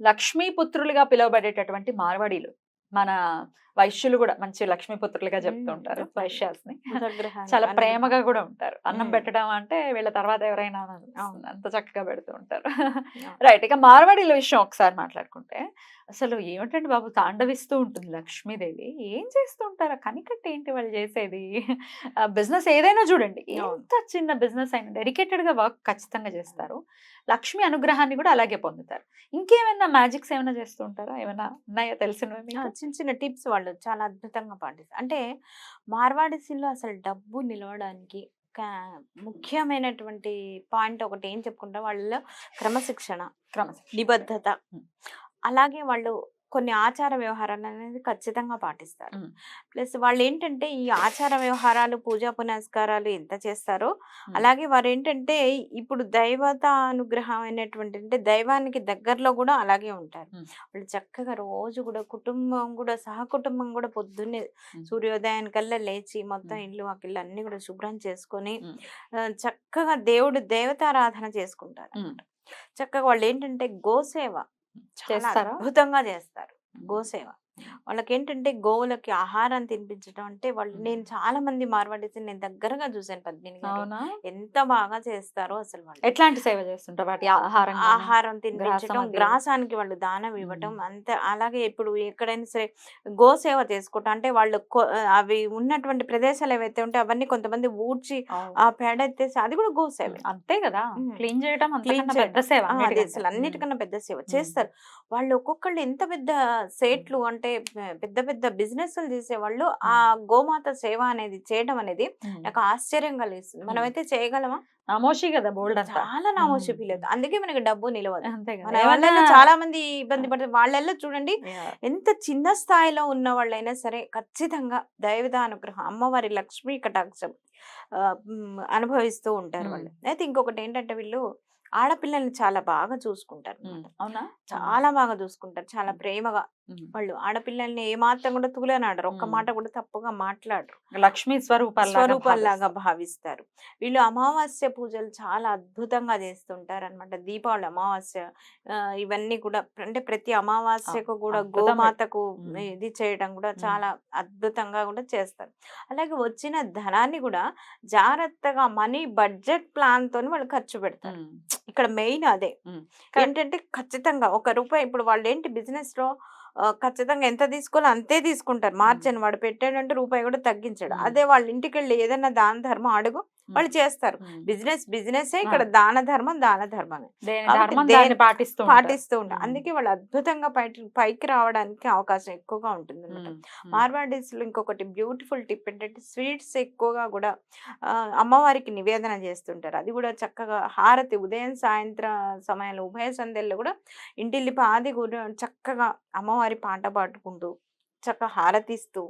లక్ష్మీపుత్రులుగా పిలువబడేటటువంటి మార్వాడీలు. మన వైశ్యులు కూడా మంచి లక్ష్మీపుత్రులుగా చెప్తూ మ్మ్. ఉంటారు వైశ్యాస్ని బుధగ్రహాన్ని చాలా ప్రేమగా కూడా ఉంటారు అన్నం. పెట్టడం అంటే వీళ్ళ తర్వాత ఎవరైనా. అంత చక్కగా పెడుతూ ఉంటారు. రైట్ ఇక మార్వాడీల విషయం ఒకసారి మాట్లాడుకుంటే అసలు ఏమిటండి బాబు తాండవిస్తూ ఉంటుంది లక్ష్మీదేవి ఏం చేస్తూ ఉంటారు కనికట్టు ఏంటి వాళ్ళు చేసేది బిజినెస్ ఏదైనా చూడండి. ఎంత చిన్న బిజినెస్ అయినా డెడికేటెడ్గా వర్క్ ఖచ్చితంగా చేస్తారు లక్ష్మి అనుగ్రహాన్ని కూడా అలాగే పొందుతారు ఇంకేమైనా మ్యాజిక్స్ ఏమైనా చేస్తూ ఉంటారా ఏమైనా ఉన్నాయా తెలిసినవి మీకు? చిన్న చిన్న టిప్స్ వాళ్ళు చాలా అద్భుతంగా పాటిస్తారు అంటే మార్వాడిసిల్లో అసలు డబ్బు నిలవడానికి ముఖ్యమైనటువంటి పాయింట్ ఒకటి ఏం చెప్పుకుంటారు వాళ్ళలో క్రమశిక్షణ క్రమశిక్షణ. నిబద్ధత. అలాగే వాళ్ళు కొన్ని ఆచార వ్యవహారాలు అనేది ఖచ్చితంగా పాటిస్తారు. ప్లస్ వాళ్ళు ఏంటంటే ఈ ఆచార వ్యవహారాలు పూజా పునస్కారాలు ఎంత చేస్తారో. అలాగే వారు ఏంటంటే ఇప్పుడు దైవత అనుగ్రహం అయినటువంటి అంటే దైవానికి దగ్గరలో కూడా అలాగే ఉంటారు. వాళ్ళు చక్కగా రోజు కూడా కుటుంబం కూడా సహకుటుంబం కూడా పొద్దున్నే. సూర్యోదయానికల్లా లేచి మొత్తం. ఇల్లు వాకిళ్ళు అన్ని కూడా శుభ్రం చేసుకొని చక్కగా దేవుడు దేవతారాధన చేసుకుంటారు. చక్కగా వాళ్ళు ఏంటంటే గోసేవ చేస్తారా? అద్భుతంగా చేస్తారు ఉమ్. గోసేవ వాళ్ళకి ఏంటంటే గోవులకి ఆహారం తినిపించడం అంటే వాళ్ళు. నేను చాలా మంది మార్వాడీస్ నేను దగ్గరగా చూశాను పద్మిని గారు అవునా ఎంత బాగా చేస్తారో అసలు వాళ్ళు ఎట్లాంటి సేవ చేస్తుంటారు వాటి ఆహారం గానీ? ఆహారం తినిపించడం అది. గ్రాసానికి వాళ్ళు దానం ఇవ్వటం అంత అలాగే ఇప్పుడు ఎక్కడైనా సరే గోసేవ చేసుకోవటం అంటే వాళ్ళు కొ- అవి ఉన్నటువంటి ప్రదేశాలు ఏవైతే ఉంటే అవన్నీ కొంతమంది ఊడ్చి అవును. ఆ పేడ ఎత్తేసి అది కూడా గోసేవ అంతే కదా ఉమ్. క్లీన్ చేయడం క్లీన్ అంతకన్నా పెద్ద సేవ ఆ, అది అన్నిటికంటే. అసలు అన్నిటికన్నా పెద్ద సేవ. చేస్తారు వాళ్ళు ఒక్కొక్కళ్ళు ఎంత పెద్ద సేట్లు అంటే పె- పెద్ద పెద్ద బిజినెస్ చేసేవాళ్ళు ఆ గోమాత సేవ అనేది చేయడం అనేది. నాకు ఆశ్చర్యం కలిగిస్తుంది మనమైతే చేయగలమా? నామోషి కదా బోల్డ్ చాలా నామోషి అవుతుంది అందుకే మనకి డబ్బు నిలవదు. చాలా మంది ఇబ్బంది పడతారు. వాళ్ళల్లో చూడండి. ఎంత చిన్న స్థాయిలో ఉన్న వాళ్ళైనా సరే ఖచ్చితంగా దైవత అనుగ్రహం అమ్మవారి లక్ష్మీ కటాక్షం అనుభవిస్తూ ఉంటారు. వాళ్ళు అయితే ఇంకొకటి ఏంటంటే వీళ్ళు ఆడపిల్లల్ని చాలా బాగా చూసుకుంటారు. అవునా చాలా బాగా చూసుకుంటారు చాలా. ప్రేమగా. వాళ్ళు ఆడపిల్లల్ని ఏ మాత్రం కూడా తూలనాడరు ఒక్క. మాట కూడా తప్పుగా మాట్లాడరు లక్ష్మీ స్వరూపాల్లాగా భావిస్తారు. వీళ్ళు అమావాస్య పూజలు చాలా అద్భుతంగా చేస్తుంటారు అనమాట దీపావళి అమావాస్య ఇవన్నీ కూడా అంటే ప్రతి అమావాస్యకు కూడా. గోమాతకు. ఇది చేయడం కూడా. చాలా అద్భుతంగా కూడా చేస్తారు అలాగే వచ్చిన ధనాన్ని కూడా జాగ్రత్తగా మనీ బడ్జెట్ ప్లాన్ తోని వాళ్ళు ఖర్చు పెడతారు. ఇక్కడ మెయిన్ అదే. ఏంటంటే ఖచ్చితంగా ఒక రూపాయి ఇప్పుడు వాళ్ళు ఏంటి బిజినెస్లో ఖచ్చితంగా ఎంత తీసుకోవాలో అంతే తీసుకుంటారు మార్చని వాడు పెట్టాడంటే రూపాయి కూడా తగ్గించాడు. అదే వాళ్ళ ఇంటికి వెళ్ళి ఏదైనా దాన ధర్మం అడుగు వాళ్ళు చేస్తారు. బిజినెస్ బిజినెస్ ఇక్కడ దాన ధర్మం దాన ధర్మమే పాటిస్తూ ఉంటారు. పాటిస్తూ ఉంటారు. అందుకే వాళ్ళు అద్భుతంగా పైకి రావడానికి అవకాశం ఎక్కువగా ఉంటుంది అనమాట. మార్వాడీస్లో ఇంకొకటి బ్యూటిఫుల్ టిప్ ఏంటంటే స్వీట్స్ ఎక్కువగా కూడా అమ్మవారికి నివేదన చేస్తుంటారు అది కూడా చక్కగా హారతి ఉదయం సాయంత్రం సమయంలో ఉభయ సంధ్యల్లో కూడా ఇంటిల్లి పాది చక్కగా అమ్మవారి పాట పాడుకుంటూ చక్కగా హారతిస్తూ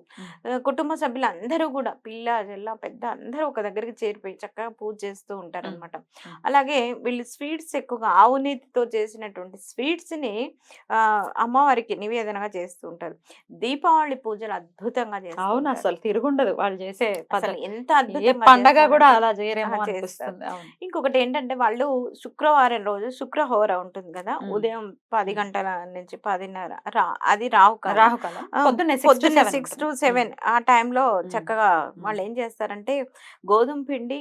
కుటుంబ సభ్యులు అందరూ కూడా పిల్ల జల్ల పెద్ద అందరూ ఒక దగ్గరికి చేరిపోయి చక్కగా పూజ చేస్తూ ఉంటారు అనమాట. అలాగే వీళ్ళు స్వీట్స్ ఎక్కువగా ఆవు నెయ్యితో చేసినటువంటి స్వీట్స్ని ఆ, అమ్మవారికి నివేదనగా చేస్తూ ఉంటారు. దీపావళి పూజలు అద్భుతంగా చేస్తారు అవును. అసలు తిరుగుండదు. వాళ్ళు చేసే ఎంత అద్భుతంగా పండగ కూడా అలా చేయరేమో చేస్తారు. ఇంకొకటి ఏంటంటే వాళ్ళు శుక్రవారం రోజు శుక్రహోర ఉంటుంది కదా. ఉదయం పది. గంటల నుంచి పదిన్నర రా అది రావు. రాహుకాలం ఆ, పొద్దున్నే పొద్దున్నే సిక్స్ టు సెవెన్ ఆ టైంలో. చక్కగా వాళ్ళు ఏం చేస్తారంటే గోధుమ పిండి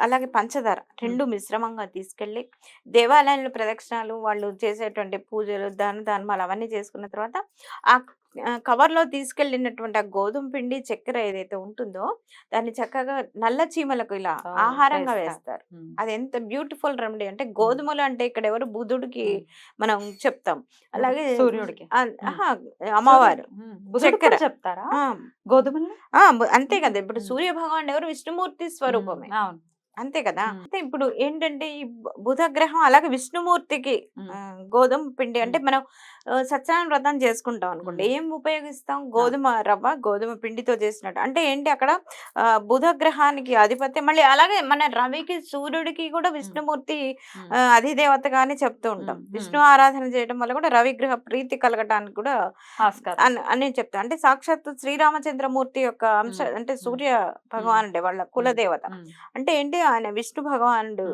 అలాగే పంచదార రెండు మిశ్రమంగా తీసుకెళ్ళి దేవాలయంలో ప్రదక్షిణాలు వాళ్ళు చేసేటువంటి పూజలు దాన ధర్మాలు అవన్నీ చేసుకున్న తర్వాత ఆ, కవర్లో తీసుకెళ్ళినటువంటి ఆ గోధుమ పిండి చక్కెర ఏదైతే ఉంటుందో దాన్ని చక్కగా నల్ల చీమలకు ఇలా ఆహారంగా వేస్తారు. అది ఎంత బ్యూటిఫుల్ రెమెడీ అంటే గోధుమలు అంటే ఇక్కడ ఎవరు బుధుడికి. మనం చెప్తాం. అలాగే సూర్యుడికి. అమ్మవారు చక్కెర. చెప్తారా? గోధుమలు? అంతే కదా! ఇప్పుడు. సూర్య భగవాన్ ఎవరు? విష్ణుమూర్తి స్వరూపమే. అంతే కదా. అయితే ఇప్పుడు ఏంటంటే ఈ బు- బుధ గ్రహం అలాగే విష్ణుమూర్తికి గోధుమ పిండి అంటే. మనం సత్యనారాయణ వ్రతం చేసుకుంటాం అనుకోండి. ఏం ఉపయోగిస్తాం? గోధుమ రవ్వ గోధుమ పిండితో చేసినట్టు. అంటే ఏంటి అక్కడ ఆ, బుధ గ్రహానికి అధిపతి మళ్ళీ అలాగే మన రవికి సూర్యుడికి కూడా విష్ణుమూర్తి అధిదేవతగానే చెప్తూ ఉంటాం. విష్ణు ఆరాధన చేయడం వల్ల కూడా రవిగ్రహ ప్రీతి కలగటానికి కూడా అని చెప్తా అంటే సాక్షాత్తు శ్రీరామచంద్రమూర్తి యొక్క అంశ. అంటే సూర్య భగవానుడే వాళ్ళ కులదేవత. అంటే ఏంటి? ఆయన విష్ణు భగవానుడు.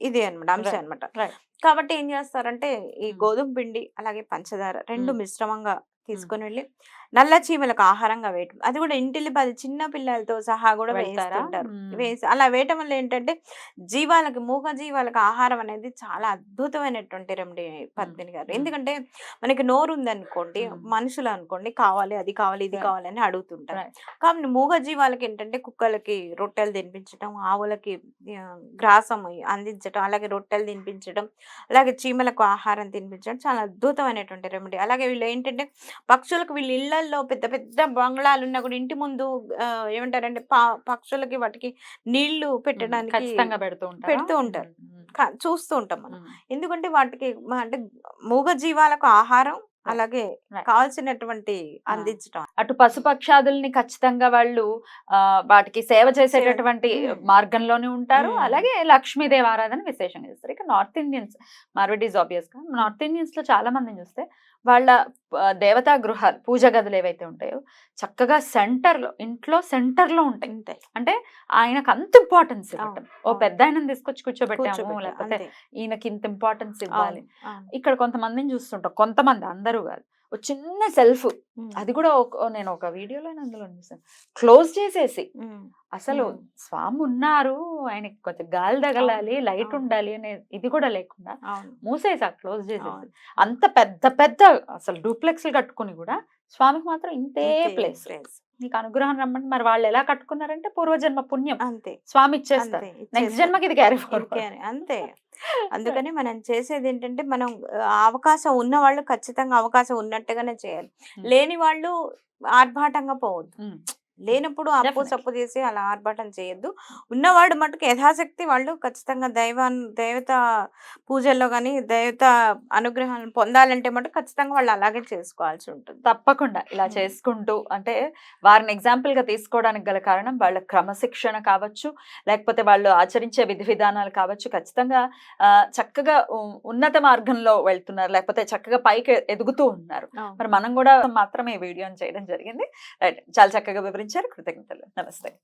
ఇది అనమాట అంశం. అనమాట. కాబట్టి ఏం చేస్తారంటే ఈ. గోధుమ పిండి అలాగే పంచదార రెండు. మిశ్రమంగా తీసుకొని వెళ్ళి నల్ల చీమలకు ఆహారంగా వేయటం అది కూడా ఇంటిల్లి పది చిన్న పిల్లలతో సహా కూడా? వేస్తుంటారు. వేసి అలా వేయటం వల్ల ఏంటంటే జీవాలకి మూగ జీవాలకు ఆహారం అనేది చాలా అద్భుతమైనటువంటి రెమెడీ పద్మిని గారు. ఎందుకంటే మనకి నోరు ఉందనుకోండి. మనుషులు అనుకోండి కావాలి అది కావాలి ఇది. కావాలి అని అడుగుతుంటారు. కాబట్టి మూగ జీవాలకి ఏంటంటే కుక్కలకి రొట్టెలు తినిపించడం ఆవులకి గ్రాసం అందించడం అలాగే రొట్టెలు తినిపించడం అలాగే చీమలకు ఆహారం తినిపించడం చాలా అద్భుతమైనటువంటి రెమెడీ అలాగే వీళ్ళు ఏంటంటే పక్షులకు వీళ్ళ ఇళ్ళల్లో పెద్ద పెద్ద బంగ్లాలు ఉన్నా కూడా ఇంటి ముందు ఏమంటారంటే పక్షులకి వాటికి నీళ్ళు పెట్టడానికి పెడుతూ ఉంటారు పెడుతూ ఉంటారు. క- చూస్తూ ఉంటాం మనం ఎందుకంటే వాటికి అంటే మూగ జీవాలకు ఆహారం అలాగే. కావాల్సినటువంటి. అందించడం అటు పశుపక్షాదుల్ని ఖచ్చితంగా వాళ్ళు ఆ, వాటికి సేవ చేసేటటువంటి. మార్గంలోనే ఉంటారు. అలాగే లక్ష్మీదేవి ఆరాధన విశేషంగా చేస్తారు ఇక నార్త్ ఇండియన్స్ మార్వడీస్ ఆబ్వియస్గా నార్త్ ఇండియన్స్లో చాలా మందిని చూస్తే వాళ్ళ దేవతా గృహాలు పూజ గదులు ఏవైతే ఉంటాయో చక్కగా సెంటర్లో ఇంట్లో సెంటర్లో ఉంటాయి. ఉంటాయి. అంటే ఆయనకు అంత ఇంపార్టెన్స్ ఇవ్వటం. ఓ. పెద్ద ఆయనని తీసుకొచ్చి కూర్చోబెట్టాము. లేకపోతే. ఈయనకి ఇంత ఇంపార్టెన్స్ ఇవ్వాలి. ఇక్కడ కొంతమందిని చూస్తుంటాం. కొంతమంది అందరూ కాదు. ఒక చిన్న సెల్ఫ్. అది కూడా ఒక నేను ఒక వీడియోలో అందులో చూసాను క్లోజ్ చేసేసి. అసలు. స్వామి ఉన్నారు ఆయనకి కొంచెం గాలి తగలాలి లైట్. ఉండాలి అనే ఇది కూడా లేకుండా మూసేసా క్లోజ్ చేసేసి. అంత పెద్ద పెద్ద అసలు డూప్లెక్స్ కట్టుకుని కూడా స్వామికి మాత్రం ఇంతే ప్లేస్. నీకు అనుగ్రహం రమ్మంటే మరి వాళ్ళు ఎలా కట్టుకున్నారంటే పూర్వజన్మ పుణ్యం అంతే స్వామి ఇచ్చేస్తారు నెక్స్ట్. జన్మకి ఇది క్యారీ. అంతే అందుకని మనం చేసేది ఏంటంటే మనం అవకాశం ఉన్న వాళ్ళు ఖచ్చితంగా అవకాశం ఉన్నట్టుగానే చేయాలి. లేని వాళ్ళు ఆర్భాటంగా పోవద్దు. లేనప్పుడు అప్పు. సప్పు చేసి అలా ఆర్భాటం చేయొద్దు. ఉన్నవాడు మటుకు యథాశక్తి వాళ్ళు ఖచ్చితంగా దైవాన్ దేవత పూజల్లో కానీ దేవత అనుగ్రహాలను పొందాలంటే మటుకు ఖచ్చితంగా వాళ్ళు అలాగే చేసుకోవాల్సి ఉంటుంది. తప్పకుండా ఇలా. చేసుకుంటూ అంటే వారిని ఎగ్జాంపుల్గా తీసుకోవడానికి గల కారణం వాళ్ళ క్రమశిక్షణ కావచ్చు లేకపోతే వాళ్ళు ఆచరించే విధి విధానాలు కావచ్చు. ఖచ్చితంగా చక్కగా ఉన్నత మార్గంలో వెళ్తున్నారు లేకపోతే చక్కగా పైకి ఎదుగుతూ ఉన్నారు. మరి మనం కూడా మాత్రమే వీడియోని చేయడం జరిగింది. రైట్ చాలా చక్కగా వివరించారు కృతజ్ఞతలు. నమస్తే.